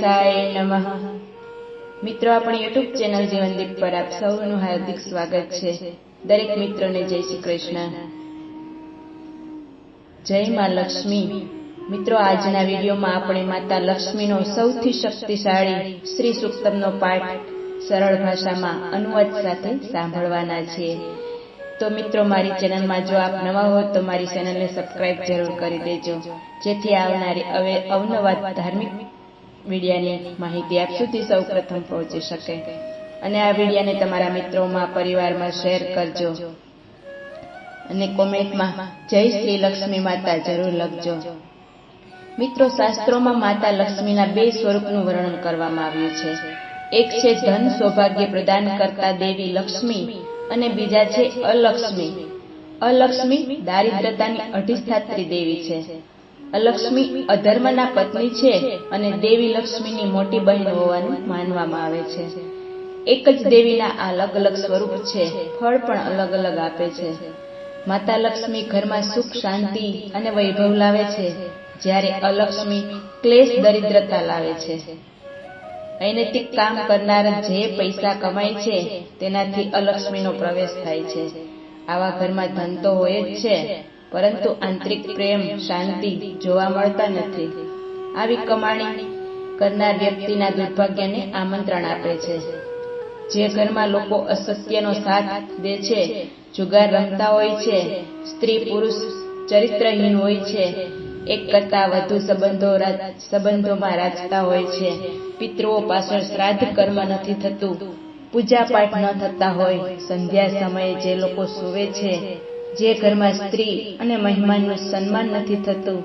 ગણેશાય નમઃ. મિત્રો, આપણી યુટ્યુબ ચેનલ જીવનદીપ પર આપ સૌનું હાર્દિક સ્વાગત છે. દરેક મિત્રોને જય શ્રી કૃષ્ણ. જય માં લક્ષ્મી. મિત્રો, આજના વિડીયોમાં આપણે માતા લક્ષ્મીનો સૌથી શક્તિશાળી શ્રી સુક્તમનો પાઠ સરળ ભાષામાં અનુવાદ સાથે સાંભળવાના છીએ. તો મિત્રો, મારી ચેનલમાં જો આપ નવા હો, તો મારી ચેનલને સબસ્ક્રાઇબ જરૂર કરી દેજો. જેથી આવનારી અવે, અવનવા ધાર્મિક વિડિયાની માહિતી આપ સુધી સૌ પ્રથમ પહોંચી શકે. અને આ વિડીયાને તમારા મિત્રોમાં, પરિવારમાં શેર કરજો. અને કોમેન્ટમાં જય શ્રી લક્ષ્મી માતા જરૂર લખજો. મિત્રો, શાસ્ત્રોમાં માતા લક્ષ્મીના બે સ્વરૂપનું વર્ણન કરવામાં આવ્યું છે. એક છે ધન સૌભાગ્ય પ્રદાન કરતા દેવી લક્ષ્મી અને બીજા છે અલક્ષ્મી. અલક્ષ્મી દારિદ્રતાની અધિષ્ઠાત્રી દેવી છે. અલક્ષ્મી અધર્મના પત્ની છે અને દેવી લક્ષ્મીની મોટી બહેન હોવાનું માનવામાં આવે છે. એક જ દેવીના અલગ અલગ સ્વરૂપ છે, ફળ પણ અલગ અલગ આપે છે. માતા લક્ષ્મી ઘરમાં સુખ, શાંતિ અને વૈભવ લાવે છે, જ્યારે અલક્ષ્મી ક્લેશ, દરિદ્રતા લાવે છે. અનૈતિક કામ કરનાર જે પૈસા કમાય છે, તેનાથી અલક્ષ્મીનો પ્રવેશ થાય છે. આવા ઘરમાં ધન તો હોય જ છે પરંતુ આંતરિક પ્રેમ, શાંતિ જોવા મળતા નથી. આવી કમાણી કરનાર વ્યક્તિના દુર્ભાગ્યને આમંત્રણ આપે છે. જે ઘરમાં લોકો અસત્યનો સાથ દે છે, જુગાર રમતા હોય છે, સ્ત્રી પુરુષ ચરિત્રહીન હોય છે, એક કરતા વધુ સંબંધો સંબંધોમાં રાજતા હોય છે, પિતૃઓ પાછળ શ્રાદ્ધ કર્મ નથી થતું પૂજા પાઠ ન થતા હોય, સંધ્યા સમયે જે લોકો સુવે છે જે ઘરમાં સ્ત્રી અને મહેમાનનું સન્માન નથી થતું,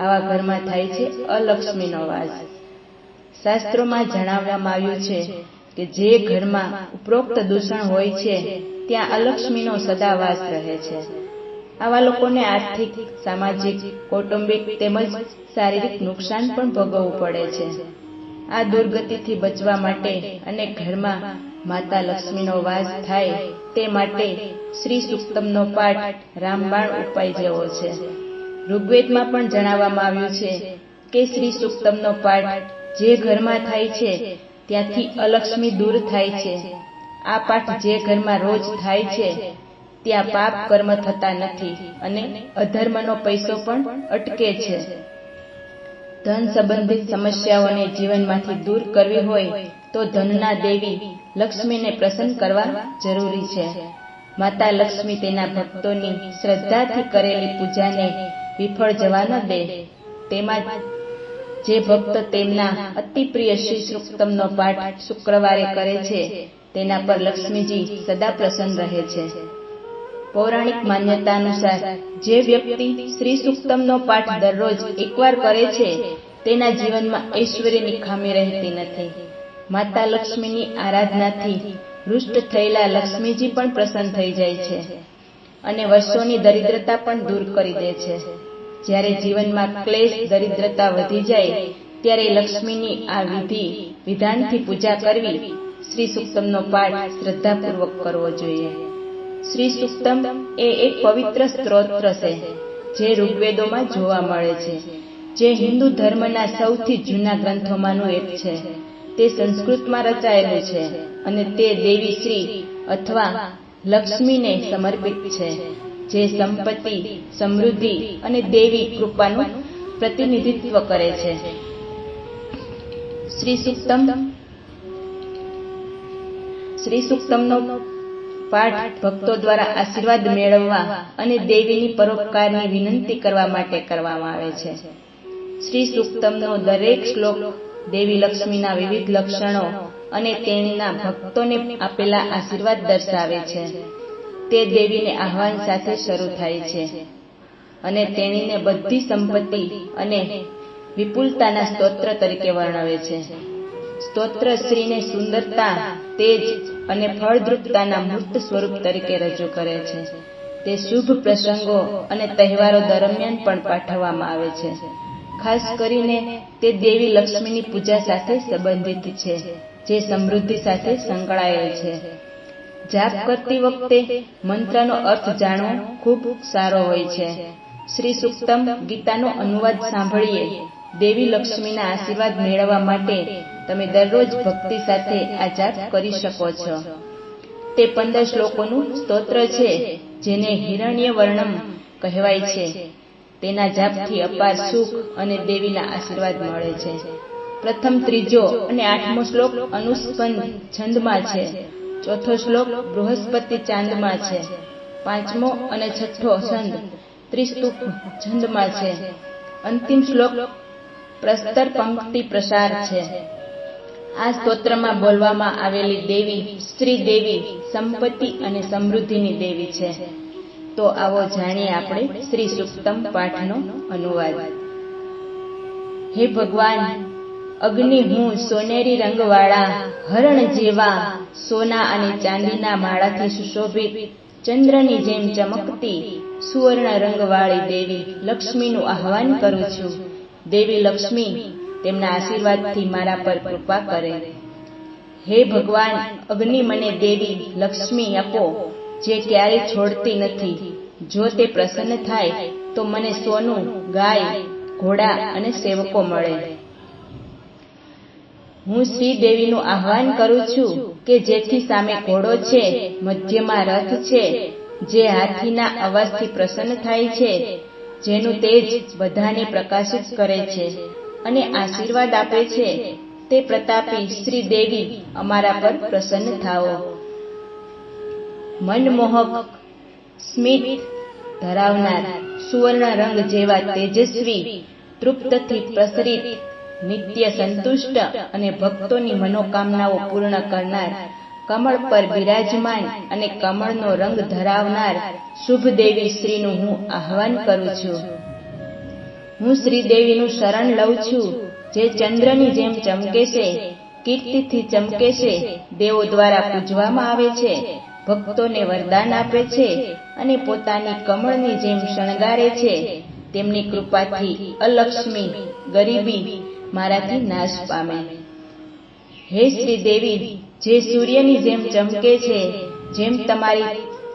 આવા ઘરમાં થાય છે અલક્ષ્મીનો વાસ. શાસ્ત્રોમાં જણાવવામાં આવ્યું છે કે જે ઘરમાં ઉપરોક્ત દૂષણ હોય છે, ત્યાં અલક્ષ્મીનો સદાવાસ રહે છે. આવા લોકોને આર્થિક, સામાજિક, કૌટુંબિક તેમજ શારીરિક નુકસાન પણ ભોગવવું પડે છે. આ દુર્ગતિથી બચવા માટે અને ઘરમાં માતા લક્ષ્મીનો વાસ થાય તે માટે શ્રી સુક્તમનો પાઠ રામબાણ ઉપાય જેવો છે. ઋગ્વેદમાં પણ જણાવવામાં આવ્યું છે કે શ્રી સુક્તમનો પાઠ જે ઘરમાં થાય છે, ત્યાંથી અલક્ષ્મી દૂર થાય છે. આ પાઠ જે ઘરમાં રોજ થાય છે, ત્યાં પાપ કર્મ થતા નથી અને અધર્મનો પૈસો પણ અટકે છે. ધન સંબંધિત સમસ્યાઓને જીવનમાંથી દૂર કરવી હોય તો ધનના દેવી લક્ષ્મીને પ્રસન્ન કરવા જરૂરી છે. માતા લક્ષ્મી તેના ભક્તોની શ્રદ્ધાથી કરેલી પૂજાને વિફળ જવા ન દે. તેમાં જે ભક્ત તેમના અતિ પ્રિય શ્રી સુક્તમનો પાઠ શુક્રવારે કરે છે, તેના પર લક્ષ્મીજી સદા પ્રસન્ન રહે છે. પૌરાણિક માન્યતા અનુસાર જે વ્યક્તિ શ્રી સુક્તમનો પાઠ દરરોજ એકવાર કરે છે, તેના જીવનમાં ઐશ્વર્યની ખામી રહેતી નથી. માતા લક્ષ્મીની આરાધનાથી રૂષ્ટ થયેલા લક્ષ્મીજી પણ પ્રસન્ન થઈ જાય છે અને વર્ષોની દરિદ્રતા પણ દૂર કરી દે છે. જ્યારે જીવનમાં ક્લેશ, દરિદ્રતા વધી જાય, ત્યારે લક્ષ્મીની આ વિધિ વિધાનથી પૂજા કરવી શ્રી સુક્તમનો પાઠ શ્રદ્ધાપૂર્વક કરવો જોઈએ. શ્રી સુક્તમ એ એક પવિત્ર સ્ત્રોત છે જે ઋગ્વેદોમાં જોવા મળે છે, જે હિન્દુ ધર્મના સૌથી જૂના ગ્રંથોમાંનું એક છે. તે સંસ્કૃતમાં રચાયેલું છે અને તે દેવી શ્રી અથવા લક્ષ્મીને સમર્પિત છે, જે સંપત્તિ, સમૃદ્ધિ અને દેવી કૃપાનું પ્રતિનિધિત્વ કરે છે. શ્રી સુક્તમ શ્રી સુક્તમનો પાઠ ભક્તો દ્વારા આશીર્વાદ મેળવવા અને દેવીની પરોપકારની વિનંતી કરવા માટે કરવામાં આવે છે. શ્રી સુક્તમનો દરેક શ્લોક દેવી લક્ષ્મીના વિવિધ લક્ષણો અને તેણીના ભક્તોને આપેલા આશીર્વાદ દર્શાવે છે. તે દેવીને આહવાન સાથે શરૂ થાય છે અને તેણીને બધી સંપત્તિ અને વિપુલતાના સ્તોત્ર તરીકે વર્ણવે છે. સ્તોત્ર સ્ત્રીને સુંદરતા, તેજ અને ફળદ્રુપતાના મૂર્ત સ્વરૂપ તરીકે રજૂ કરે છે. તે શુભ પ્રસંગો અને તહેવારો દરમિયાન પણ પાઠવવામાં આવે છે. ખાસ કરીને તે દેવી લક્ષ્મીની પૂજા સાથે સંબંધિત છે, જે સમૃદ્ધિ સાથે સંકળાયેલ છે. જાપ કરતી વખતે મંત્રનો અર્થ જાણવો ખૂબ સારો હોય છે. શ્રી સુક્તમ ગીતાનો અનુવાદ સાંભળીએ. દેવી લક્ષ્મીના આશીર્વાદ મેળવવા માટે તમે દરરોજ ભક્તિ સાથે આ જાપ કરી શકો છો. તે પંદર શ્લોકોનું સ્તોત્ર છે, જેને હિરણ્ય વર્ણમ કહેવાય છે. તેના જાપથી અપાર સુખ અને દેવીના આશીર્વાદ મળે છે. પ્રથમ ત્રીજો અને આઠમો શ્લોક અનુસ્પંદ છંદમાં છે. ચોથો શ્લોક બૃહસ્પતિ ચાંદમાં છે. પાંચમો અને છઠ્ઠો છંદ ત્રિસ્તુપ છંદમાં છે. અંતિમ શ્લોક પ્રસ્તર પંક્તિ પ્રસાર છે. આ સ્તોત્રમાં બોલવામાં આવેલી દેવી, શ્રી દેવી, સંપત્તિ અને સમૃદ્ધિની દેવી છે. તો આવો જાણીએ આપણે શ્રી સુક્તમ પાઠનો અનુવાદ. હે ભગવાન, અગ્નિ હું સોનેરી રંગવાળા, હરણ જેવા સોના અને ચાંદીના માળાથી સુશોભિત, ચંદ્રની જેમ ચમકતી, સુવર્ણ રંગવાળી દેવી લક્ષ્મીનું આહવાન કરું છું. દેવી લક્ષ્મી તેમના આશીર્વાદથી મારા પર કૃપા કરે. હે ભગવાન, અગ્નિ મને દેવી લક્ષ્મી આપો. જે ક્યારેય છોડતી નથી. જો તે પ્રસન્ન થાય, તો મને સોનું, ગાય, ઘોડા અને સેવકો મળે. હું શ્રી દેવીનું આહવાન કરું છું કે જેથી સામે ઘોડો છે, મધ્યમાં રથ છે, જે હાથીના અવાજથી પ્રસન્ન થાય છે, જેનું તેજ બધાને પ્રકાશિત કરે છે અને આશીર્વાદ આપે છે. તે પ્રતાપી શ્રી દેવી અમારા પર પ્રસન્ન થાઓ. મનમોહક, સ્મિત ધરાવનાર, સુવર્ણ રંગ જેવા તેજસ્વી, તૃપ્તથી પ્રસરિત, નિત્ય સંતુષ્ટ અને ભક્તોની મનોકામનાઓ પૂર્ણ કરનાર, કમળ પર બિરાજમાન અને કમળનો રંગ ધરાવનાર શુભદેવી શ્રીનું હું આહવાન કરું છું. હું શ્રીદેવીનું શરણ લઉં છું, જે ચંદ્રની જેમ ચમકે છે, કીર્તિથી ચમકે છે, દેવો દ્વારા પૂજવામાં આવે છે ભક્તોને વરદાન આપે છે અને પોતાની કમળની જેમ શણગારે છે. તેમની કૃપાથી અલક્ષ્મી, ગરીબી મારાથી નાશ પામે. હે શ્રી દેવી, જે સૂર્યની જેમ ચમકે છે, જેમ તમારી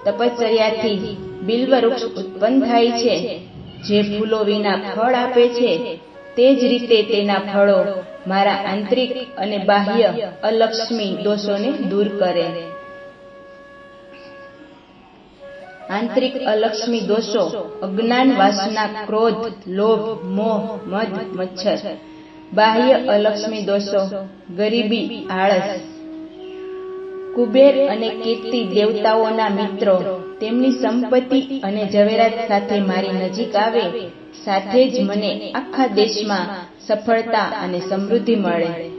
તપશ્ચર્યાથી બિલ્વ વૃક્ષ ઉત્પન્ન થાય છે, જે ફૂલો વિના ફળ આપે છે, તે જ રીતે તેના ફળો મારા આંતરિક અને બાહ્ય અલક્ષ્મી દોષોને દૂર કરે. આંતરિક અલક્ષ્મી દોષો, અજ્ઞાન વાસના ક્રોધ, લોભ, મોહ મદ મચ્છર. બાહ્ય અલક્ષ્મી દોષો, ગરીબી, આળસ. કુબેર અને કીર્તિ દેવતાઓના મિત્રો, તેમની સંપત્તિ અને ઝવેરાત સાથે મારી નજીક આવે, સાથે જ મને આખા દેશમાં સફળતા અને સમૃદ્ધિ મળે.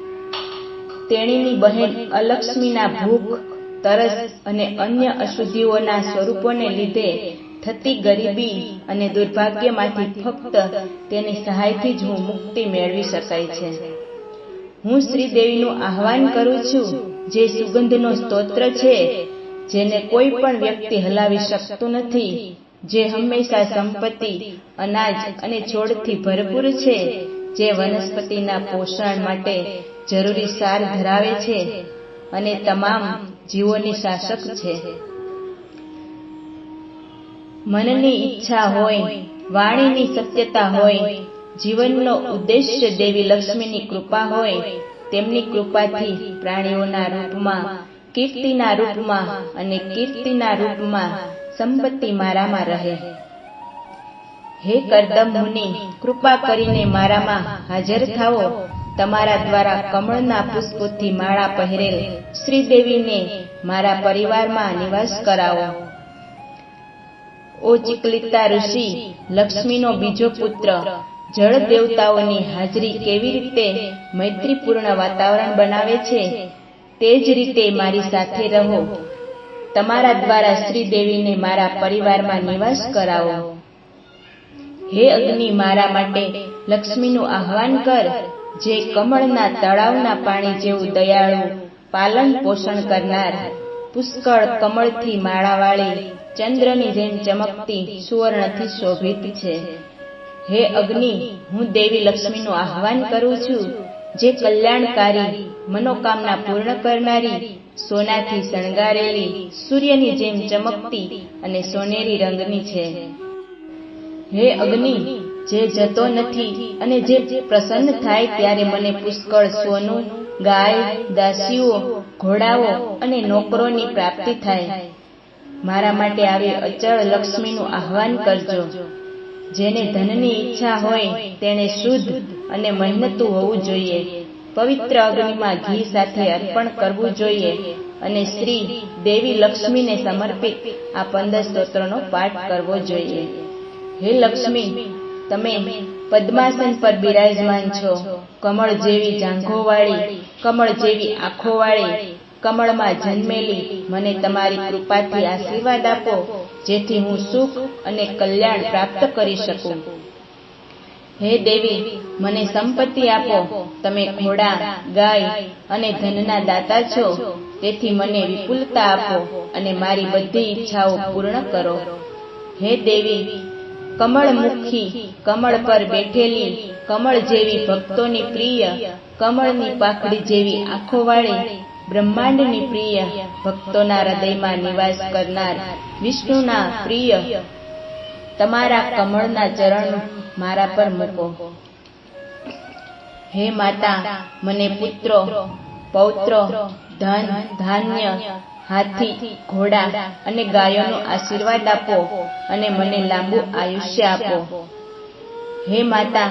તેણીની બહેન અલક્ષ્મીના ભૂખ તરસ અને અન્ય અશુદ્ધિઓના સ્વરૂપોને લીધે થતી ગરીબી અને દુર્ભાગ્યમાંથી ફક્ત તેની સહાયથી જ હું મુક્તિ મેળવી શકાય છે. હું શ્રીદેવીનું આહવાન કરું છું, જે સુગંધનો સ્તોત્ર છે, જેને કોઈ પણ વ્યક્તિ હલાવી શકતું નથી, જે હંમેશા સંપત્તિ, અનાજ અને છોડથી ભરપૂર છે, જે વનસ્પતિના પોષણ માટે જરૂરી સાર ધરાવે છે, અને તમામ જીવોની શાસક છે. મનની ઈચ્છા હોય, વાણીની સત્યતા હોય, જીવનનો ઉદ્દેશ્ય દેવી લક્ષ્મીની કૃપા હોય, તેમની કૃપાથી પ્રાણીઓના રૂપમાં, કીર્તિના રૂપમાં અને કીર્તિના રૂપમાં સંપત્તિ મારામાં રહે. હે કરદમ મુનિ, કૃપા કરીને મારામાં હાજર થાઓ. તમારા દ્વારા કમળના પુષ્પોથી માળા પહેરેલ શ્રીદેવીને મારા પરિવારમાં નિવાસ કરાવો. ઓ ચિકલિતા ઋષિ, લક્ષ્મીનો બીજો પુત્ર, જળ દેવતાઓની હાજરી કેવી રીતે મૈત્રીપૂર્ણ વાતાવરણ બનાવે છે તે જ રીતે મારી સાથે રહો. તમારા દ્વારા શ્રીદેવીને મારા પરિવારમાં નિવાસ કરાવો. હે અગ્નિ, મારા માટે લક્ષ્મીનું આહવાન કર. જે કમળના તળાવના પાણી જેવું દયાળુ પાલન પોષણ કરનાર પુષ્કળ કમળથી માળાવાળી ચંદ્રની જેમ ચમકતી સુવર્ણથી શોભિત છે. હે અગ્નિ, હું દેવી લક્ષ્મીનું આહવાન કરું છું, જે કલ્યાણકારી મનોકામના પૂર્ણ કરનારી સોનાથી શણગારેલી સૂર્યની જેમ ચમકતી અને સોનેરી રંગની છે. હે અગ્નિ જે જતો નથી અને જે પ્રસન્ન થાય ત્યારે મને પુષ્કળ સોનું, ગાય, દાસીઓ, ઘોડાઓ અને નોકરોની પ્રાપ્તિ થાય. મારા માટે આવી અચળ લક્ષ્મીનું આહ્વાન કરજો. જેને ધનની ઈચ્છા હોય તેણે શુદ્ધ અને મહેનતું હોવું જોઈએ. પવિત્ર અગ્નિમાં ઘી સાથે અર્પણ કરવું જોઈએ અને શ્રી દેવી લક્ષ્મીને સમર્પિત આ પંદર સ્તોત્રનો પાઠ કરવો જોઈએ. હે લક્ષ્મી તમે પદ્માસન પર બિરાજમાન છો. કમળ જેવી જાંઘોવાળી કમળ જેવી આંખોવાળી, કમળમાં જન્મેલી મને તમારી કૃપાથી આશીર્વાદ આપો, જેથી હું સુખ અને કલ્યાણ પ્રાપ્ત કરી શકું. હે દેવી, મને સંપત્તિ આપો. તમે ઘોડા, ગાય અને ધનના દાતા છો. તેથી મને વિપુલતા આપો અને મારી બધી ઈચ્છાઓ પૂર્ણ કરો. હે દેવી કમળમુખી, કમળ પર બેઠેલી, કમળ જેવી ભક્તોની પ્રિય, કમળની પાકડી જેવી આંખોવાળી, બ્રહ્માંડની પ્રિય, ભક્તોના હૃદયમાં નિવાસ કરનાર વિષ્ણુના પ્રિય, તમારા કમળના ચરણ મારા પર મૂકો. હે માતા, મને પુત્રો, પૌત્રો, ધન, ધાન્ય હાથી ઘોડા અને ગાયોનો આશીર્વાદ આપો અને મને લાંબુ આયુષ્ય આપો. હે માતા,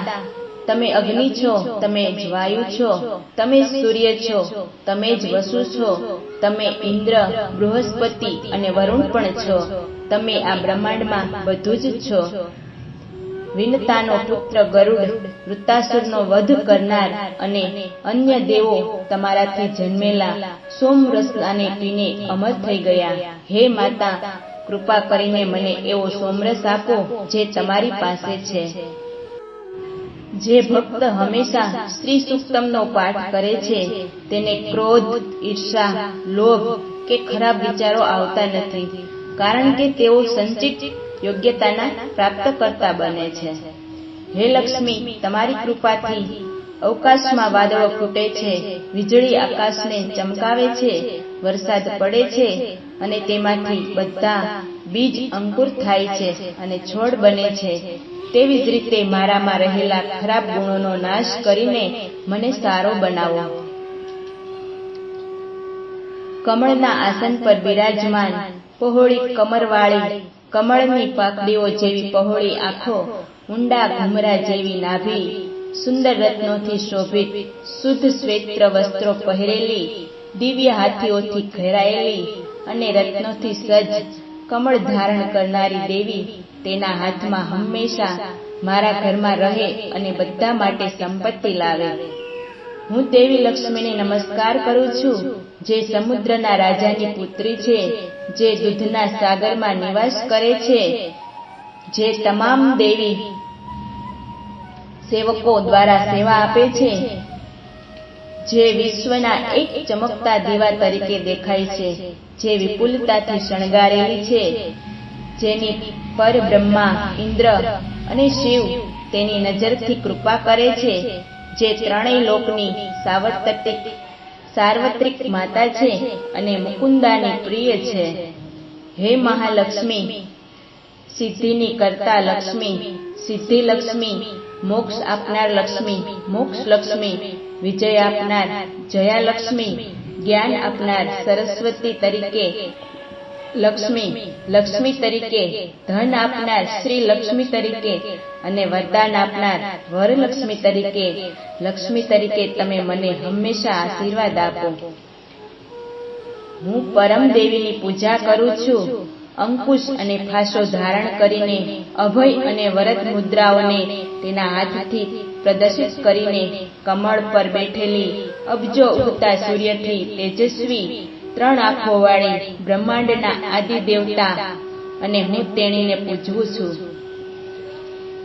તમે અગ્નિ છો, તમે જ વાયુ છો, તમે જ સૂર્ય છો, તમે જ વસુ છો, તમે ઇન્દ્ર, બૃહસ્પતિ અને વરુણ પણ છો, તમે આ બ્રહ્માંડમાં બધું જ છો. વિનતાનો પુત્ર ગરુડ, વૃત્તાસુરનો વધ કરનાર અને અન્ય દેવો તમારાથી જન્મેલા સોમરસને પીને અમર થઈ ગયા. હે માતા, કૃપા કરીને મને એવો સોમરસ આપો જે તમારી પાસે છે. જે ભક્ત હંમેશા શ્રી સુક્તમનો પાઠ કરે છે, તેને ક્રોધ, ઈર્ષા, લોભ કે ખરાબ વિચારો આવતા નથી. કારણ કે તેઓ સંચિત યોગ્યતાના પ્રાપ્તકર્તા બને છે. હે લક્ષ્મી, તમારી કૃપાથી અવકાશમાં વાદળો ફૂટે છે, વીજળી આકાશને ચમકાવે છે, વરસાદ પડે છે અને તેમાંથી બધા બીજ અંકુર થાય છે અને છોડ બને છે. તેવી જ રીતે મારામાં રહેલા ખરાબ ગુણોનો નાશ કરીને મને સારો બનાવો. કમળના આસન પર બિરાજમાન, પહોળી કમરવાળી કમળની પાકડીઓ જેવી પહોળી આંખો, ઊંડા ઘુમરા જેવી નાભી, સુંદર રત્નોથી શોભિત, શુદ્ધ શ્વેત્ર વસ્ત્રો પહેરેલી, દિવ્ય હાથીઓથી ઘેરાયેલી અને રત્નોથી સજ્જ કમળ ધારણ કરનારી દેવી તેના હાથમાં હંમેશા મારા ઘરમાં રહે અને બધા માટે સંપત્તિ લાવે. હું દેવી લક્ષ્મીને નમસ્કાર કરું છું. જે સમુદ્રના રાજાની પુત્રી છે, જે દૂધના સાગરમાં નિવાસ કરે છે, જે તમામ દેવી સેવકો દ્વારા સેવા આપે છે, જે વિશ્વના એક ચમકતા દીવા તરીકે દેખાય છે, જે વિપુલતાથી શણગારેલી છે, જેની પર બ્રહ્મા ઇન્દ્ર અને શિવ તેની નજરથી કૃપા કરે છે, જે ત્રણેય લોકની સાર્વત્રિક સાર્વત્રિક માતા છે અને મુકુંદાની પ્રિય છે. હે મહાલક્ષ્મી, સિદ્ધિની કરતા લક્ષ્મી સિદ્ધિ લક્ષ્મી મોક્ષ આપનાર લક્ષ્મી, મોક્ષ લક્ષ્મી, વિજય આપનાર જયા લક્ષ્મી જ્ઞાન આપનાર સરસ્વતી તરીકે લક્ષ્મી. લક્ષ્મી તરીકે ધન આપનાર શ્રી લક્ષ્મી તરીકે અને વરદાન આપનાર વરલક્ષ્મી તરીકે. લક્ષ્મી તરીકે તમે મને હંમેશા આશીર્વાદ આપો. હું પરમ દેવીની પૂજા કરું છું. અંકુશ અને ફાંસો ધારણ કરીને અભય અને વરદ મુદ્રાઓને તેના હાથથી પ્રદર્શિત કરીને કમળ પર બેઠેલી અબજો ઉગતા સૂર્યથી તેજસ્વી ત્રણ આંખો વાળી બ્રહ્માંડના આદિ દેવતા અને હું તેણીને પૂજવું છું.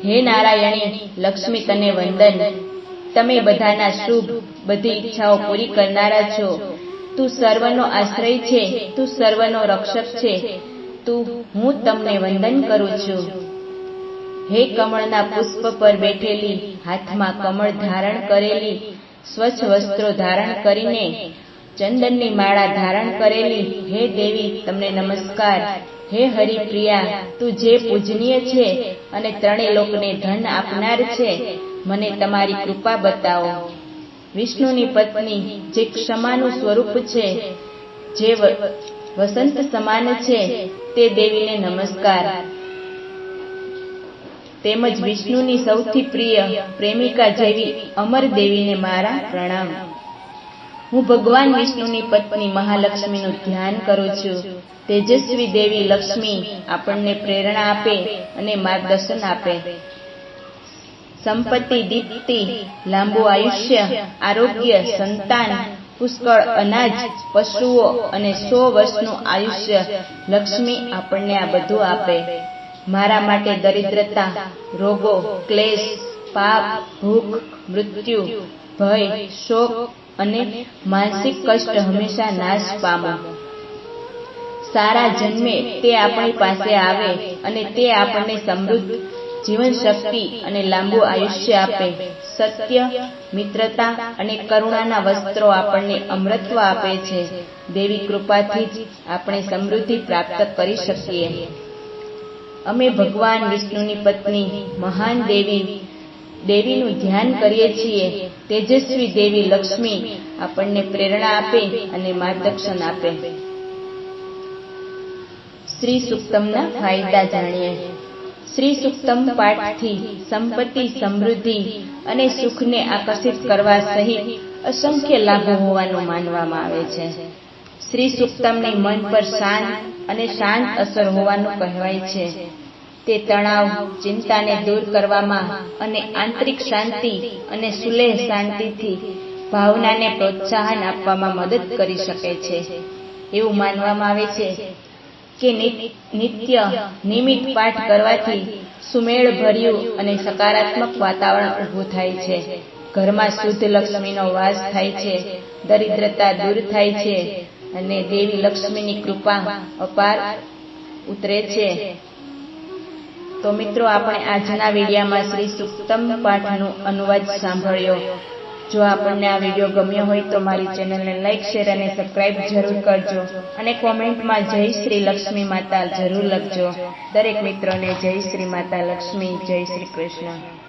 હે નારાયણી, લક્ષ્મી તને વંદન. તમે બધાના શુભ, બધી ઈચ્છાઓ પૂરી કરનારા છો. તું સર્વનો આશ્રય છે, તું સર્વનો રક્ષક છે. તું, હું તમને વંદન કરું છું. હે કમળના પુષ્પ પર બેઠેલી, હાથમાં કમળ ધારણ કરેલી, સ્વચ્છ વસ્ત્રો ધારણ કરીને ચંદનની માળા ધારણ કરેલી હે દેવી, તમને નમસ્કાર. હે હરિપ્રિયા, તું જે પૂજનીય છે અને ત્રણેય લોકને ધન આપનાર છે, મને તમારી કૃપા બતાવો. વિષ્ણુની પત્ની જે ક્ષમાનું સ્વરૂપ છે, જે વસંત સમાન છે, તે દેવીને નમસ્કાર. તેમજ વિષ્ણુની સૌથી પ્રિય પ્રેમિકા જેવી અમર દેવીને મારા પ્રણામ. હું ભગવાન વિષ્ણુની પત્ની મહાલક્ષ્મીનું ધ્યાન કરું છું. તેજસ્વી દેવી લક્ષ્મી આપણને પ્રેરણા આપે અને માર્ગદર્શન આપે. સંપત્તિ, દીપ્તિ, લાંબુ આયુષ્ય, આરોગ્ય, સંતાન, પુષ્કળ અનાજ, પશુઓ અને સો વર્ષનું આયુષ્ય લક્ષ્મી આપણને આ બધું આપે. મારા માટે દરિદ્રતા, રોગો, ક્લેશ, પાપ, ભૂખ, મૃત્યુ, ભય, શોક અને માનસિક કષ્ટ હંમેશા નાશ પામો. સારા જન્મે તે આપણી પાસે આવે અને તે આપણને સમૃદ્ધ જીવન શક્તિ અને લાંબુ આયુષ્ય આપે. સત્ય, મિત્રતા અને કરુણાના વસ્ત્રો આપણને અમૃત્વ આપે છે. દેવી કૃપાથી જ આપણે સમૃદ્ધિ પ્રાપ્ત કરી શકીએ. અમે ભગવાન વિષ્ણુની પત્ની, મહાન દેવી દેવીનું ધ્યાન કરીએ છીએ. તેજસ્વી દેવી લક્ષ્મી આપણને પ્રેરણા આપે અને માર્ગદર્શન આપે. શ્રી સુક્તમના ફાયદા જાણીએ. શ્રી સુક્તમ પાઠથી સંપત્તિ સમૃદ્ધિ અને સુખને આકર્ષિત કરવા સહિત અસંખ્ય લાભો હોવાનું માનવામાં આવે છે. શ્રી સુક્તમની મન પર શાંત અને શાંત અસર હોવાનું કહેવાય છે. તે તણાવ, ચિંતાને દૂર કરવામાં અને આંતરિક શાંતિ અને સુલેહ શાંતિથી ભાવનાને પ્રોત્સાહન આપવામાં મદદ કરી શકે છે. એવું માનવામાં આવે છે કે નિત્ય નિયમિત પાઠ કરવાથી સુમેળ ભર્યું અને સકારાત્મક વાતાવરણ ઊભું થાય છે. ઘરમાં શુદ્ધ લક્ષ્મીનો વાસ થાય છે, દરિદ્રતા દૂર થાય છે અને દેવી લક્ષ્મીની કૃપા અપાર ઉતરે છે. તો મિત્રો, આપણે આજના વિડીયામાં શ્રી સુક્તમ પાઠનો અનુવાદ સાંભળ્યો. જો આપણને આ વીડિયો ગમ્યો હોય તો મારી ચેનલને લાઇક શેર અને સબસ્ક્રાઇબ જરૂર કરજો અને કોમેન્ટમાં જય શ્રી લક્ષ્મી માતા જરૂર લખજો. દરેક મિત્રોને જય શ્રી માતા લક્ષ્મી, જય શ્રી કૃષ્ણ.